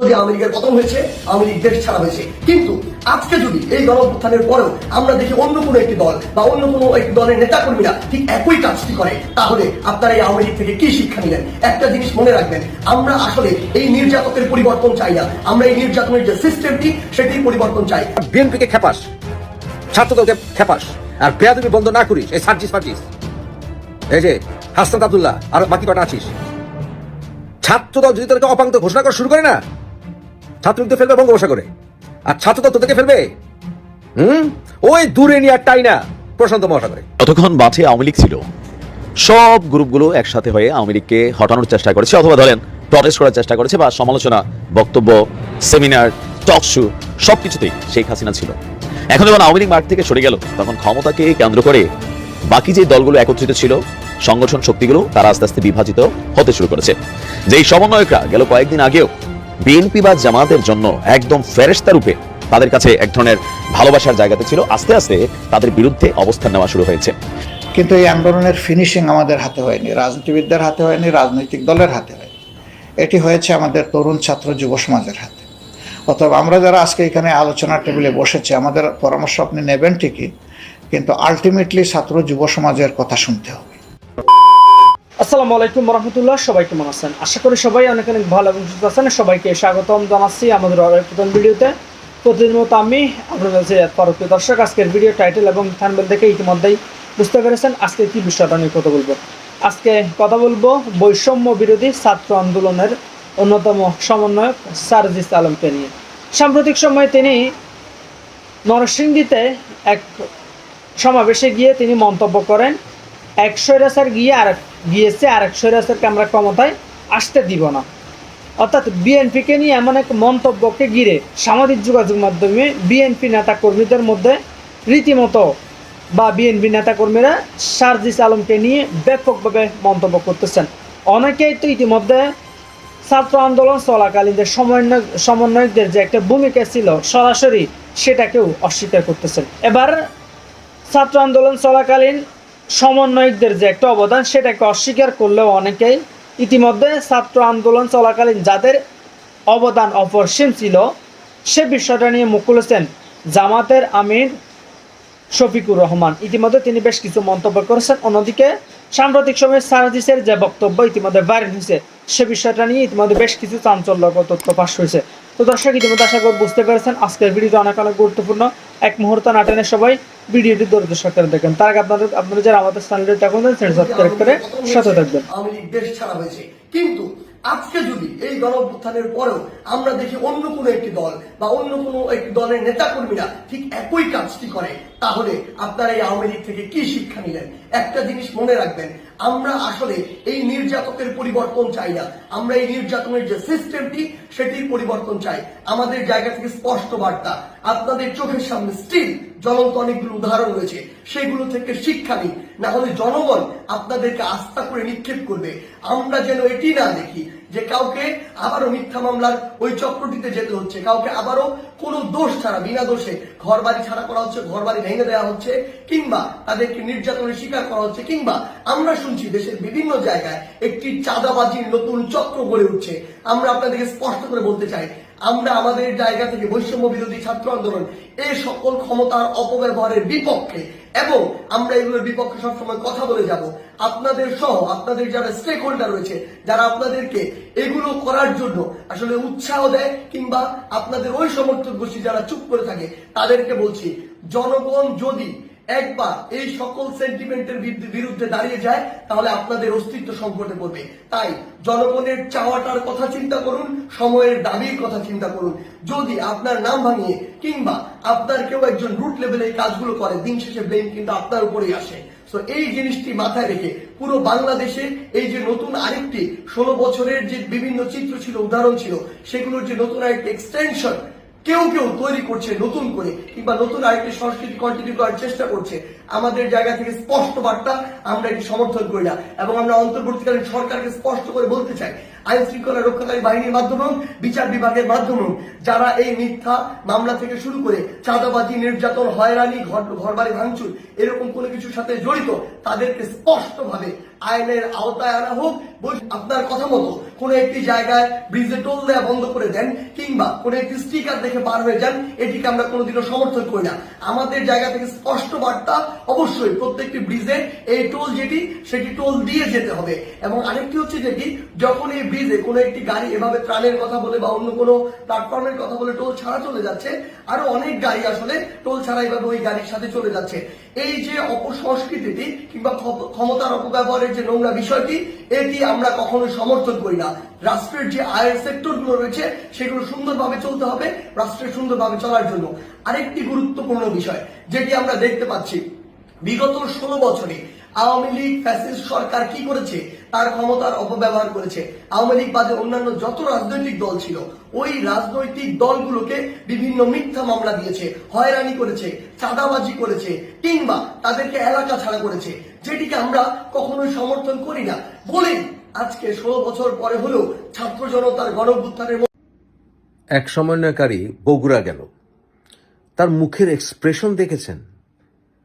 যদি আমেরিকার পতন হয়েছে লীগ দেশ ছাড়া হয়েছে। কিন্তু আজকে যদি এই গণঅভ্যুত্থানের পরেও আমরা দেখি অন্য কোনো একটি দল বা অন্য কোনো একটি দলের নেতাকর্মীরা ঠিক একই কাজটি করে, তাহলে আপনারা এই আওয়ামী থেকে কি শিক্ষা নিলেন? একটা জিনিস মনে রাখবেন, আমরা আসলে এই নির্যাতকের পরিবর্তন চাই না। আমরা এই নির্যাতনের যে সিস্টেমটি সেটির পরিবর্তন চাই। বিএনপিকে খেপাস, ছাত্রদলকে খেপাস, আর বেয়াদবি বন্ধ না করিস, এই সার্জিস ফার্জিস। এই যে হাসনাত আব্দুল্লাহ, আর বাকি কটা আছিস? ছাত্রদল যদি তোদেরকে অপাঙ্ক ঘোষণা করা শুরু করে না ছাত্রলীগ ফেলবে বঙ্গোপসাগরে আর ছাত্রদল তোদেরকে ফেলবে? হুম? ওই দূরে নিয়ে আর টাই না, প্রশান্ত মহাসাগরে। যতক্ষণ মাঠে আওয়ামী লীগ ছিল। সব গ্রুপগুলো একসাথে হয়ে আওয়ামী লীগকে হটানোর চেষ্টা করেছে, অথবা ধরেন প্রটেস্ট করার চেষ্টা করেছে বা সমালোচনা, বক্তব্য সেমিনার টক শো সব কিছুতেই শেখ হাসিনা ছিল। এখন যখন আওয়ামী লীগ মাঠ থেকে সরে গেল, তখন ক্ষমতাকে কেন্দ্র করে বাকি যে দলগুলো একত্রিত ছিল, সংগঠন শক্তিগুলো, তারা আস্তে আস্তে বিভাজিত হতে শুরু করেছে। যেই সমন্বয়করা গেল কয়েকদিন আগেও বিএনপি বা জামাতের জন্য একদম ফেরেস্তা রূপে তাদের কাছে এক ধরনের ভালোবাসার জায়গাতে ছিল। আস্তে আস্তে তাদের বিরুদ্ধে অবস্থান নেওয়া শুরু হয়েছে। কিন্তু এই আন্দোলনের ফিনিশিং আমাদের হাতে হয়নি। রাজনীতিবিদদের হাতে হয়নি, রাজনৈতিক দলের হাতে হয়নি। এটি হয়েছে আমাদের তরুণ ছাত্র যুব সমাজের হাতে। অতএব আমরা যারা আজকে এখানে আলোচনার টেবিলে বসেছি, আমাদের পরামর্শ আপনি নেবেন ঠিকই, কিন্তু আলটিমেটলি ছাত্র যুব সমাজের কথা শুনতে হবে। আসসালামু আলাইকুম রহমতুল্লাহ সবাই কেমন আছেন? আশা করি সবাই অনেক অনেক ভালো এবং সুস্থ আছেন। সবাইকে স্বাগতম জানাচ্ছি আমাদের এক ভিডিওতে। প্রতিদিন মতো আমি আপনাদের কাছে পরবর্তী দর্শক, আজকের ভিডিও টাইটেল এবং থানবেল দেখে ইতিমধ্যেই বুঝতে পেরেছেন আজকে কি বিষয়টা নিয়ে কথা বলব। আজকে কথা বলব বৈষম্য বিরোধী ছাত্র আন্দোলনের অন্যতম সমন্বয়ক সারজিস আলমকে নিয়ে। সাম্প্রতিক সময়ে তিনি নরসিংদীতে এক সমাবেশে গিয়ে তিনি মন্তব্য করেন এক স্বৈরাচার গিয়ে আর গিয়েছে, আর এক স্বৈরাচারকে আমরা ক্ষমতায় আসতে দিব না। অর্থাৎ বিএনপিকে নিয়ে এমন এক মন্তব্যকে ঘিরে সামাজিক যোগাযোগ মাধ্যমে বিএনপি নেতা কর্মীদের মধ্যে রীতিমতো বা বিএনপি নেতাকর্মীরা সারজিস আলমকে নিয়ে ব্যাপকভাবে মন্তব্য করতেছেন। অনেকেই তো ইতিমধ্যে ছাত্র আন্দোলন চলাকালীন যে সমন্বয় সমন্বয়কদের যে একটা ভূমিকা ছিল, সরাসরি সেটাকেও অস্বীকার করতেছেন। এবার ছাত্র আন্দোলন চলাকালীন সমন্বয়কদের যে একটা অবদান, সেটাকে অস্বীকার করলেও অনেকেই ইতিমধ্যে ছাত্র আন্দোলন চলাকালীন যাদের অবদান অপরিসীম ছিল, সে বিষয়টা নিয়ে মুখ খুলেছেন জামাতের আমির শফিকুর রহমান ইতিমধ্যে তিনি বেশ কিছু মন্তব্য করেছেন। অন্যদিকে সাম্প্রতিক সময়ে সারাদিসের যে বক্তব্য ইতিমধ্যে ভাইরাল হয়েছে, সে বিষয়টা নিয়ে ইতিমধ্যে বেশ কিছু চাঞ্চল্যকর তথ্য পাশ হয়েছে। তো দর্শক, ইতিমধ্যে আশা করি বুঝতে পেরেছেন, আজকের ভিডিওটা অনেক অনেক গুরুত্বপূর্ণ। এক মুহূর্ত নাটেনে সবাই ভিডিওটি দরিদ্র সরকারে দেখেন। তার আগে আপনাদের আপনারা যারা আমাদের চ্যানেলটি এখন চ্যানেল সাবস্ক্রাইব করে সাথে থাকবেন। আওয়ামী লীগ দেশ ছাড়া হয়েছে। কিন্তু আজকে যদি এই গণঅভ্যুত্থানের পরেও আমরা দেখি অন্য কোনো একটি দল বা অন্য কোনো একটি দলের নেতাকর্মীরা ঠিক একই কাজটি করে, তাহলে আপনারা এই আওয়ামী লীগ থেকে কি শিক্ষা নিলেন? একটা জিনিস মনে রাখবেন, আমরা আসলে এই নির্যাতকের পরিবর্তন চাই না। আমরা এই নির্যাতনের যে সিস্টেমটি সেটির পরিবর্তন চাই। আমাদের জায়গা থেকে স্পষ্ট বার্তা, আপনাদের চোখের সামনে স্টিল জ্বলন্ত অনেকগুলো উদাহরণ রয়েছে, সেগুলো থেকে শিক্ষা নিন না হলে জনগণ আপনাদেরকে আস্থা করে নিক্ষেপ করবে। আমরা যেন এটি না দেখি যে কাউকে আবারও মিথ্যা মামলার ওই চক্রটিতে যেতে হচ্ছে, কাউকে আবারও কোনো দোষ ছাড়া, বিনা দোষে ঘর বাড়ি ছাড়া করা হচ্ছে ঘর বাড়ি ভেঙে দেওয়া হচ্ছে, কিংবা তাদেরকে নির্যাতনের শিকার করা হচ্ছে, কিংবা আমরা শুনছি দেশের বিভিন্ন জায়গায় একটি চাঁদাবাজির নতুন চক্র গড়ে উঠছে। আমরা আপনাদেরকে স্পষ্ট করে বলতে চাই আমরা আমাদের জায়গা থেকে বৈষম্য বিরোধী ছাত্র আন্দোলন এই সকল ক্ষমতার অপব্যবহারের বিপক্ষে, এবং আমরা এগুলোর বিপক্ষে সবসময় কথা বলে যাব। আপনাদের সহ আপনাদের যারা স্টেক হোল্ডার রয়েছে, যারা আপনাদেরকে এগুলো করার জন্য আসলে উৎসাহ দেয়, কিংবা আপনাদের ওই সমর্থক গোষ্ঠী যারা চুপ করে থাকে, তাদেরকে বলছি, জনগণ যদি একবার এই সকল সেন্টিমেন্টের বিরুদ্ধে- দাঁড়িয়ে যায়, তাহলে আপনাদের অস্তিত্ব সংকটে পড়বে। তাই জনগণের চাওয়াটার কথা চিন্তা করুন, সময়ের দাবির কথা চিন্তা করুন। যদি আপনার নাম ভাঙিয়ে কিংবা আপনার কেউ একজন রুট লেভেলে এই কাজগুলো করে, দিন শেষে ব্লেম কিন্তু আপনার উপরেই আসে। তো এই জিনিসটি মাথায় রেখে পুরো বাংলাদেশে এই যে নতুন আরেকটি ষোলো বছরের যে বিভিন্ন চিত্র ছিল, উদাহরণ ছিল, সেগুলোর যে নতুন আরেকটি এক্সটেনশন কেউ কেউ তৈরি করছে নতুন করে কিংবা নতুন আরেকটি সংস্কৃতি কন্টিনিউ করার চেষ্টা করছে। আমাদের জায়গা থেকে স্পষ্ট বার্তা আমরা এটি সমর্থন করি না। এবং আমরা অন্তর্বর্তীকালীন সরকারকে স্পষ্ট করে বলতে চাই আইন শৃঙ্খলা রক্ষাকারী বাহিনীর মাধ্যমে হোক, বিচার বিভাগের মাধ্যমে হোক, যারা এই মিথ্যা মামলা থেকে শুরু করে চাঁদাবাজি নির্যাতন হয়রানি ঘর ঘরবাড়ি ভাঙচুর এরকম কোনো কিছুর সাথে জড়িত তাদেরকে স্পষ্টভাবে আইনের আওতায় আনা হোক আপনার কথা মতো কোনো একটি জায়গায় ব্রিজে টোল দেওয়া বন্ধ করে দেন কিংবা কোনো একটি স্টিকার দেখে পার হয়ে যান এটিকে আমরা কোনোদিনও সমর্থন করি না। আমাদের জায়গা থেকে স্পষ্ট বার্তা অবশ্যই প্রত্যেকটি ব্রিজে এই টোল যেটি, সেটি টোল দিয়ে যেতে হবে। এবং আরেকটি হচ্ছে যেটি, যখন এই ব্রিজে কোনো একটি গাড়ি এভাবে ত্রাণের কথা বলে বা অন্য কোনো প্ল্যাটফর্মের কথা বলে টোল ছাড়া চলে যাচ্ছে, আরও অনেক গাড়ি আসলে টোল ছাড়া এভাবে ওই গাড়ির সাথে চলে যাচ্ছে। এই যে অপসংস্কৃতিটি কিংবা ক্ষমতার অপব্যবহারের যে নোংরা বিষয়টি, এটি আমরা কখনোই সমর্থন করি না। রাষ্ট্রের যে আয়ের সেক্টরগুলো রয়েছে, সেগুলো সুন্দরভাবে চলতে হবে, রাষ্ট্রের সুন্দরভাবে চলার জন্য। আরেকটি গুরুত্বপূর্ণ বিষয়, যেটি আমরা দেখতে পাচ্ছি বিগত ষোলো বছরে আওয়ামী লীগ ফ্যাসিস্ট সরকার কি করেছে? তার ক্ষমতার অপব্যবহার করেছে। আওয়ামী লীগ বাদে অন্যান্য যত রাজনৈতিক দল ছিল, ওই রাজনৈতিক দলগুলোকে বিভিন্ন মিথ্যা মামলা দিয়েছে, হয়রানি করেছে, চাঁদাবাজি করেছে, কিংবা তাদেরকে এলাকা ছাড়া করেছে, যেটিকে আমরা কখনোই সমর্থন করি না। বলেই আজকে ষোলো বছর পরে হলেও ছাত্র জনতার গণভ্যুত্থানের এক সমন্বয়কারী বগুড়া গেল। তার মুখের এক্সপ্রেশন দেখেছেন।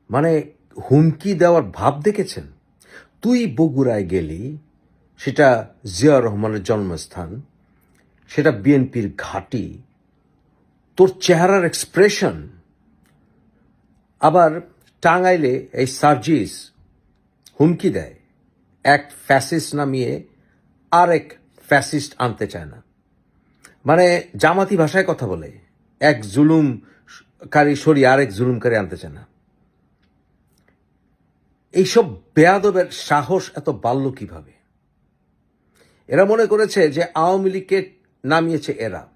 মানে হুমকি দেওয়ার ভাব দেখেছেন? তুই বগুড়ায় গেলি, সেটা জিয়া রহমানের জন্মস্থান, সেটা বিএনপির ঘাঁটি, তোর চেহারার এক্সপ্রেশন আবার টাঙ্গাইলে এই সার্জিস হুমকি দেয়, এক ফ্যাসিস্ট নামিয়ে আরেক ফ্যাসিস্ট আনতে চায় না। মানে জামাতি ভাষায় কথা বলে, এক জুলুমকারী সরিয়ে আরেক জুলুমকারী আনতে চায় না। এইসব বেয়াদবের সাহস এত বাড়ল কীভাবে? এরা মনে করেছে যে আওয়ামী লীগকে নামিয়েছে এরা।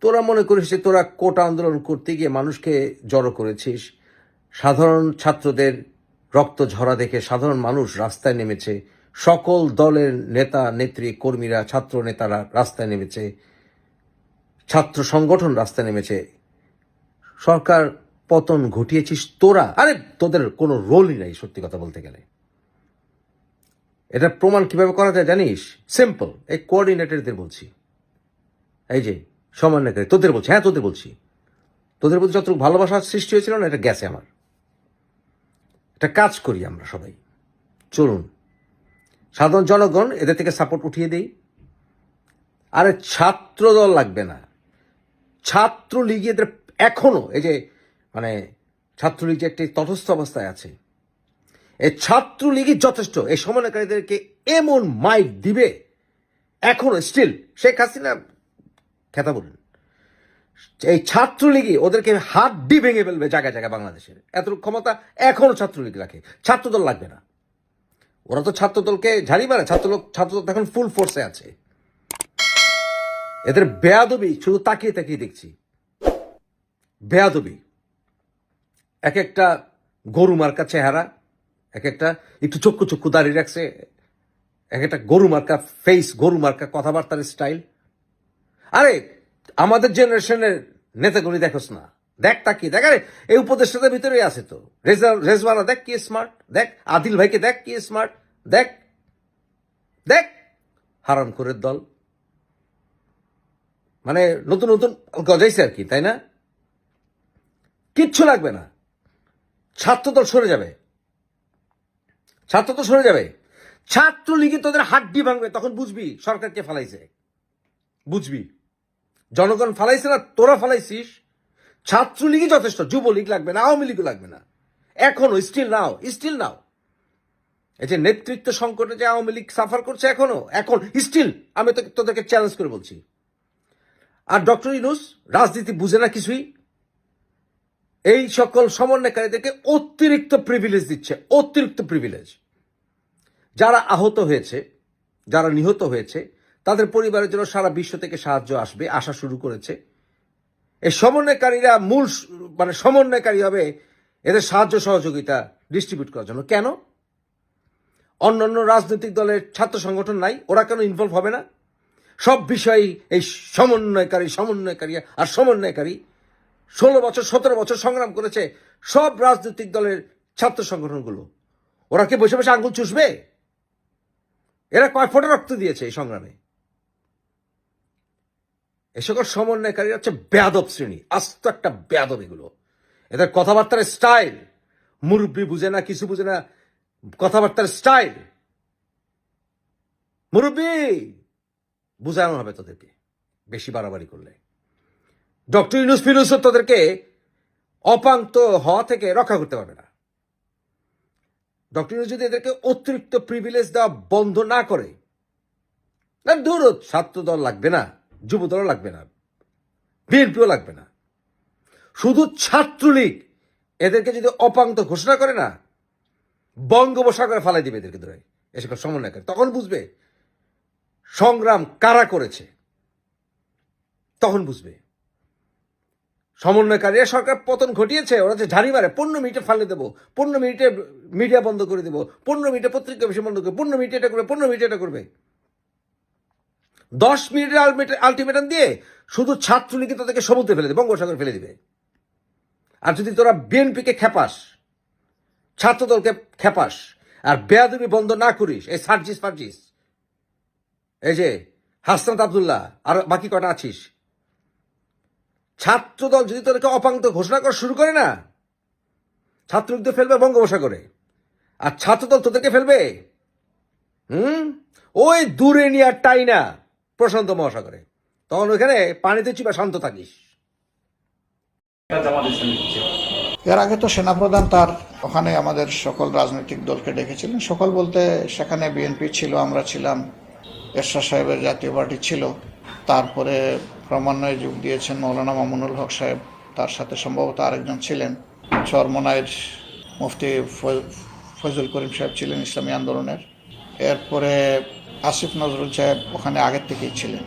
তোরা মনে করিস যে তোরা কোটা আন্দোলন করতে গিয়ে মানুষকে জড়ো করেছিস। সাধারণ ছাত্রদের রক্ত ঝরা দেখে সাধারণ মানুষ রাস্তায় নেমেছে। সকল দলের নেতা, নেত্রী, কর্মীরা, ছাত্র নেতারা রাস্তায় নেমেছে। ছাত্র সংগঠন রাস্তায় নেমেছে। সরকার পতন ঘটিয়েছিস তোরা? আরে, তোদের কোনো রোলই নাই সত্যি কথা বলতে গেলে। এটা প্রমাণ কীভাবে করা যায় জানিস? সিম্পল এই কোঅর্ডিনেটরদের বলছি। এই যে, সমন্বয়কারী, তোদের বলছি হ্যাঁ তোদের বলছি। তোদের প্রতি যতটুকু ভালোবাসার সৃষ্টি হয়েছিল না, এটা গেছে আমার। এটা কাজ করি আমরা সবাই। চলুন, সাধারণ জনগণ এদের থেকে সাপোর্ট উঠিয়ে দেই। আরে ছাত্র দল লাগবে না। ছাত্রলীগ এদের এখনও, এই যে মানে ছাত্রলীগ যে একটি তটস্থ অবস্থায় আছে এই ছাত্রলীগই যথেষ্ট। এই সমন্বয়কারীদেরকে এমন মাইক দিবে, এখনও স্টিল শেখ হাসিনা, খেতা বলেন, এই ছাত্রলীগই ওদেরকে হাত ডি ভেঙে ফেলবে জায়গায় জায়গায় বাংলাদেশের। এত ক্ষমতা এখনও ছাত্রলীগ রাখে। ছাত্রদল লাগবে না। ওরা তো ছাত্রদলকে ঝাড়ি মারে ছাত্রদল ছাত্রদল এখন ফুল ফোর্সে আছে। এদের বেয়াদবি, শুধু তাকিয়ে তাকিয়ে দেখছি। বেয়াদবি। এক একটা গরু মার্কা চেহারা এক একটা একটু চক্ষু চক্ষু দাঁড়িয়ে রাখছে এক একটা গরু মার্কা ফেস গরু মার্কা কথাবার্তার স্টাইল আরে, আমাদের জেনারেশনের নেতাগুলি দেখোস না। দেখ তাকি দেখ। আরে, এই উপদেষ্টাদের ভিতরেই আছে তো। রেজা, রেজওয়ানা, দেখ কি স্মার্ট দেখ, আদিল ভাইকে দেখ কি স্মার্ট দেখ দেখ, হারাম করে দল। মানে নতুন নতুন গজাইছে আর কি, তাই না? কিচ্ছু লাগবে না। ছাত্রদল সরে যাবে। ছাত্র তো সরে যাবে। ছাত্রলীগে তোদের হাড্ডি ভাঙবে, তখন বুঝবি সরকারকে ফালাইছে। বুঝবি। জনগণ ফালাইছে না, তোরা ফালাইছিস। ছাত্রলীগই যথেষ্ট, যুবলীগ লাগবে না, আওয়ামী লীগও লাগবে না। এখনও স্টিল নাও স্টিল নাও এই যে নেতৃত্ব সংকটে যে আওয়ামী লীগ সাফার করছে এখনও, এখন স্টিল আমি তোদেরকে চ্যালেঞ্জ করে বলছি। আর ডক্টর ইনুস রাজনীতি বুঝে না কিছুই এই সকল সমন্বয়কারীদেরকে অতিরিক্ত প্রিভিলেজ দিচ্ছে, অতিরিক্ত প্রিভিলেজ যারা আহত হয়েছে, যারা নিহত হয়েছে, তাদের পরিবারের জন্য সারা বিশ্ব থেকে সাহায্য আসবে, আসা শুরু করেছে। এই সমন্বয়কারীরা মূল মানে সমন্বয়কারী হবে এদের সাহায্য সহযোগিতা ডিস্ট্রিবিউট করার জন্য। কেন? অন্যান্য রাজনৈতিক দলের ছাত্র সংগঠন নাই, ওরা কেন ইনভলভ হবে না? সব বিষয়ই এই সমন্বয়কারী সমন্বয়কারী আর সমন্বয়কারী ষোলো বছর, সতেরো বছর সংগ্রাম করেছে সব রাজনৈতিক দলের ছাত্র সংগঠনগুলো। ওরা কি বসে বসে আঙ্গুল চুষবে? এরা কয় ফোটা রক্ত দিয়েছে এই সংগ্রামে? এ সকল সমন্বয়কারী হচ্ছে বেয়াদব শ্রেণি, আস্ত একটা বেয়াদব এগুলো। এদের কথাবার্তার স্টাইল, মুরব্বী বুঝে না, কিছু বুঝে না, কথাবার্তার স্টাইল। মুরব্বী, বুঝানো হবে তোদেরকে, বেশি বাড়াবাড়ি করলে। ডক্টর ইউনুস ফিনুস তাদেরকে অপান্ত হওয়া থেকে রক্ষা করতে পারবে না। ডক্টর ইউনুস যদি এদেরকে অতিরিক্ত প্রিভিলেজ দেওয়া বন্ধ না করে, না দূর ছাত্র দল লাগবে না, যুব দল লাগবে না, বিএনপিও লাগবে না। শুধু ছাত্রলীগ এদেরকে যদি অপান্ত ঘোষণা করে না, বঙ্গোপসাগরে ফালাই দিবে এদেরকে ধরে এসব সমন্বয় করে তখন বুঝবে সংগ্রাম কারা করেছে, তখন বুঝবে। সমন্বয়কারীরা সরকার পতন ঘটিয়েছে, ওরা যে ঝাড়ি মারে, পনেরো মিনিটে ফালে দেবো, পনেরো মিনিটে মিডিয়া বন্ধ করে দেবো, পনেরো মিনিটে পত্রিকা বেশি বন্ধ করবে পনেরো মিনিটে এটা করবে, পনেরো মিনিটে এটা করবে। দশ মিনিটের আলটিমেটাম দিয়ে শুধু ছাত্রলীগে তাদেরকে সমুদ্রে ফেলে দেবে, বঙ্গোপসাগরে ফেলে দিবে। আর যদি তোরা বিএনপিকে খেপাস, ছাত্রদলকে খেপাস, আর বেয়াদবি বন্ধ না করিস, এই সার্জিস ফার্জিস, এই যে হাসনাত আবদুল্লাহ, আর বাকি কটা আছিস ছাত্রদল যদি তোদেরকে অপাঙ্ক্ত ঘোষণা করা শুরু করে না ছাত্রলীগদের ফেলবে বঙ্গোপসাগরে। আর ছাত্রদল তোদেরকে ফেলবে? হুম? ওই দূরে নিয়ে আর টাই না, প্রশান্ত মহাসাগরে। তখন ওইখানে পানিতে চিপা শান্ত থাকিস। এর আগে তো সেনাপ্রধান তার ওখানে আমাদের সকল রাজনৈতিক দলকে ডেকেছিলেন। সকল বলতে সেখানে বিএনপি ছিল, আমরা ছিলাম, এরশাদ সাহেবের জাতীয় পার্টি ছিল। তারপরে ক্রমান্বয়ে যোগ দিয়েছেন মৌলানা মামুনুল হক সাহেব। তার সাথে সম্ভবত আরেকজন ছিলেন। চরমনায়ের মুফতি ফজল করিম সাহেব ছিলেন ইসলামী আন্দোলনের। এরপরে আসিফ নজরুল সাহেব ওখানে আগের থেকেই ছিলেন।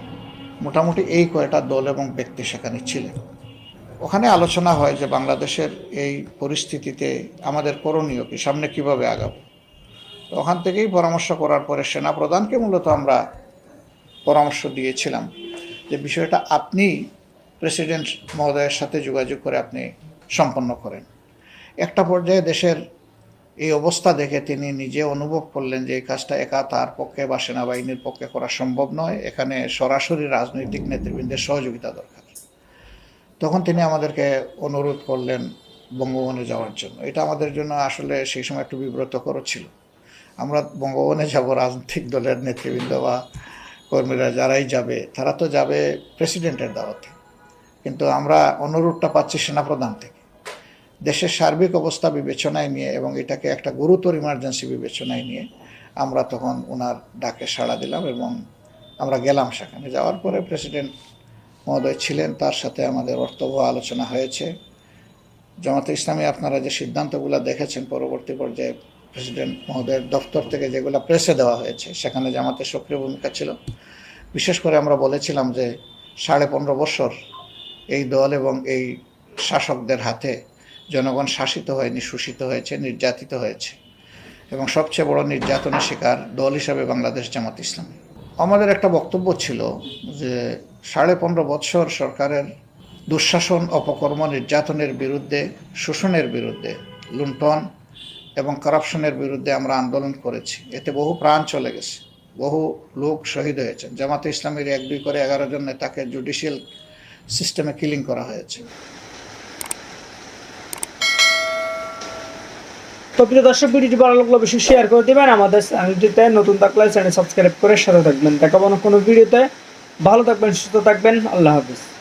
মোটামুটি এই কয়টা দল এবং ব্যক্তি সেখানে ছিলেন। ওখানে আলোচনা হয় যে বাংলাদেশের এই পরিস্থিতিতে আমাদের করণীয় কি, সামনে কীভাবে আগাবো। ওখান থেকেই পরামর্শ করার পরে সেনাপ্রধানকে মূলত আমরা পরামর্শ দিয়েছিলাম যে বিষয়টা আপনি প্রেসিডেন্ট মহোদয়ের সাথে যোগাযোগ করে আপনি সম্পন্ন করেন। একটা পর্যায়ে দেশের এই অবস্থা দেখে তিনি নিজে অনুভব করলেন যে এই কাজটা একা তার পক্ষে বা সেনাবাহিনীর পক্ষে করা সম্ভব নয়, এখানে সরাসরি রাজনৈতিক নেতৃবৃন্দের সহযোগিতা দরকার। তখন তিনি আমাদেরকে অনুরোধ করলেন বঙ্গভবনে যাওয়ার জন্য। এটা আমাদের জন্য আসলে সেই সময় একটু বিব্রতকর ছিল। আমরা বঙ্গভবনে যাব রাজনৈতিক দলের নেতৃবৃন্দ বা কর্মীরা যারাই যাবে, তারা তো যাবে প্রেসিডেন্টের দাওয়াতে কিন্তু আমরা অনুরোধটা পাচ্ছি সেনাপ্রধান থেকে। দেশের সার্বিক অবস্থা বিবেচনায় নিয়ে এবং এটাকে একটা গুরুতর ইমার্জেন্সি বিবেচনায় নিয়ে আমরা তখন ওনার ডাকে সাড়া দিলাম এবং আমরা গেলাম সেখানে। যাওয়ার পরে প্রেসিডেন্ট মহোদয় ছিলেন, তার সাথে আমাদের অর্থবহ আলোচনা হয়েছে। জামাতে ইসলামী, আপনারা যে সিদ্ধান্তগুলো দেখেছেন পরবর্তী পর্যায়ে প্রেসিডেন্ট মহোদয়ের দপ্তর থেকে যেগুলো প্রেসে দেওয়া হয়েছে, সেখানে জামাতের সক্রিয় ভূমিকা ছিল। বিশেষ করে আমরা বলেছিলাম যে সাড়ে পনেরো বছর এই দল এবং এই শাসকদের হাতে জনগণ শাসিত হয়নি, শোষিত হয়েছে, নির্যাতিত হয়েছে এবং সবচেয়ে বড় নির্যাতনের শিকার দল হিসাবে বাংলাদেশ জামাত ইসলামী। আমাদের একটা বক্তব্য ছিল যে সাড়ে পনেরো বৎসর সরকারের দুঃশাসন, অপকর্ম, নির্যাতনের বিরুদ্ধে, শোষণের বিরুদ্ধে লুণ্ঠন এবং কারাপশনের বিরুদ্ধে আমরা আন্দোলন করেছি। এতে বহু প্রাণ চলে গেছে। বহু লোক শহীদ হয়েছেন। জামাতে ইসলামের এক, দুই করে এগারো জন নেতাকে জুডিশিয়াল সিস্টেমে কিলিং করা হয়েছে। তো প্রিয় দর্শক, ভিডিওটি ভালো লাগলে অবশ্যই শেয়ার করে দেবেন। আমাদের চ্যানেলটিতে নতুন থাকলে চ্যানেল সাবস্ক্রাইব করে সাথে থাকবেন। দেখাবো কোনো ভিডিওতে। ভালো থাকবেন, সুস্থ থাকবেন। আল্লাহ হাফিজ।